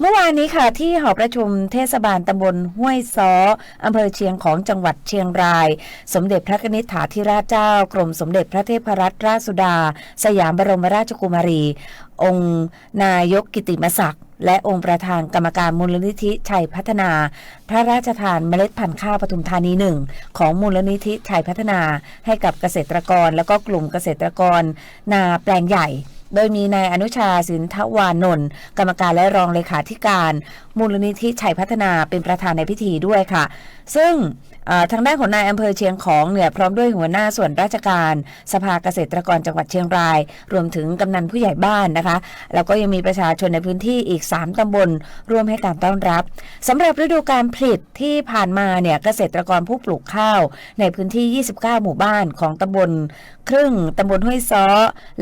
เมื่อวานนี้ค่ะที่หอประชุมเทศบาลตำบลห้วยซ้ออำเภอเชียงของจังหวัดเชียงราย สมเด็จพระนิธิถาธิราชเจ้ากรมสมเด็จพระเทพรัตนราชสุดา สยามบรมราชกุมารี องค์ นายกกิติมศักดิ์และองค์ประธานกรรมการมูลนิธิชัยพัฒนา พระราชทานเมล็ดพันธุ์ข้าวปทุมธานีหนึ่งของมูลนิธิชัยพัฒนา ให้กับเกษตรกรและก็กลุ่มเกษตรกร นาแปลงใหญ่ โดยมีนายอนุชาสินทวานนท์กรรมการและรองเลขาธิการ มูลนิธิชัยพัฒนาเป็นประธานในพิธีด้วยค่ะ ซึ่งทางด้านของนายอำเภอเชียงของเนี่ยพร้อมด้วยหัวหน้าส่วนราชการ สภาเกษตรกรจังหวัดเชียงราย รวมถึงกำนันผู้ใหญ่บ้านนะคะ แล้วก็ยังมีประชาชนในพื้นที่อีก 3 ตำบล ร่วมให้การต้อนรับสำหรับฤดูการผลิตที่ผ่านมาเนี่ยเกษตรกรผู้ปลูกข้าว ในพื้นที่ 29 หมู่บ้านของตำบล ครึ่งตำบลห้วยซ้อ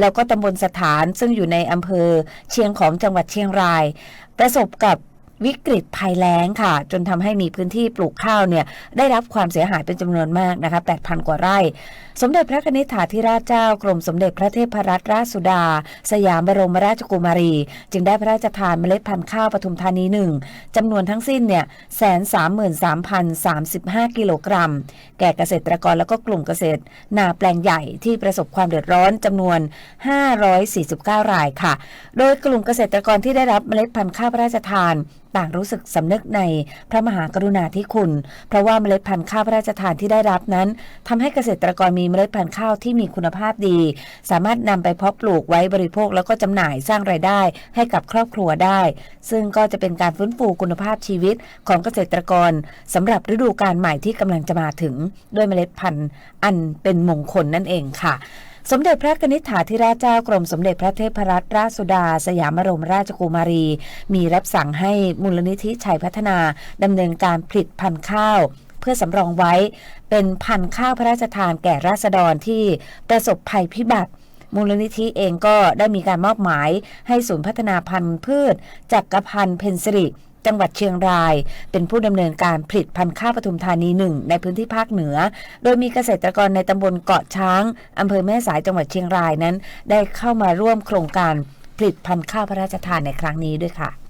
แล้วก็ตำบลสถานซึ่งอยู่ในอำเภอเชียงของจังหวัดเชียงราย ประสบกับ วิกฤตภัยแล้งค่ะ จนทำให้มีพื้นที่ปลูกข้าวเนี่ยได้รับความเสียหายเป็นจำนวนมากนะคะ8,000 กว่าไร่ สมเด็จพระนิธิถาธิราชเจ้ากรมสมเด็จพระเทพรัตนราชสุดา สยามบรมราชกุมารี จึงได้พระราชทานเมล็ดพันธุ์ข้าวปทุมธานีหนึ่งจำนวนทั้งสิ้นเนี่ยแสนสามหมื่นสามพันสามสิบห้ากิโลกรัม แก่เกษตรกรแล้วก็กลุ่มเกษตร นาแปลงใหญ่ที่ประสบความเดือดร้อนจำนวน 549 รายค่ะ โดยกลุ่มเกษตรกรที่ได้รับเมล็ดพันธุ์ข้าวพระราชทานต่างรู้สึกสำนึกในพระมหากรุณาธิคุณ เพราะว่าเมล็ดพันธุ์ข้าวพระราชทานที่ได้รับนั้นทำให้เกษตรกรมีเมล็ดพันธุ์ข้าวที่มีคุณภาพดี สามารถนำไปเพาะปลูกไว้บริโภคแล้วก็จำหน่ายสร้างรายได้ให้กับครอบครัวได้ ซึ่งก็จะเป็นการฟื้นฟูคุณภาพชีวิตของเกษตรกรสำหรับฤดูกาลใหม่ที่กำลังจะมาถึง ด้วยเมล็ดพันธุ์อันเป็นมงคลนั่นเองค่ะ สมเด็จพระนิธิถาธิราชเจ้ากรมสมเด็จพระเทพรัตนราชสุดา สยามบรมราชกุมารี มีรับสั่งให้มูลนิธิชัยพัฒนาดำเนินการผลิตพันธุ์ข้าว เพื่อสำรองไว้เป็นพันธุ์ข้าวพระราชทานแก่ราษฎรที่ประสบภัยพิบัติมูลนิธิเองก็ได้มีการมอบหมายให้ศูนย์พัฒนาพันธุ์พืชจักรพันธ์เพนสิริ จังหวัดเชียงราย เป็นผู้ดำเนินการผลิตพันธุ์ข้าวปทุมธานีหนึ่งในพื้นที่ภาคเหนือ โดยมีเกษตรกรในตำบลเกาะช้างอำเภอแม่สายจังหวัดเชียงรายนั้น ได้เข้ามาร่วมโครงการผลิตพันธุ์ข้าวพระราชทานในครั้งนี้ด้วยค่ะ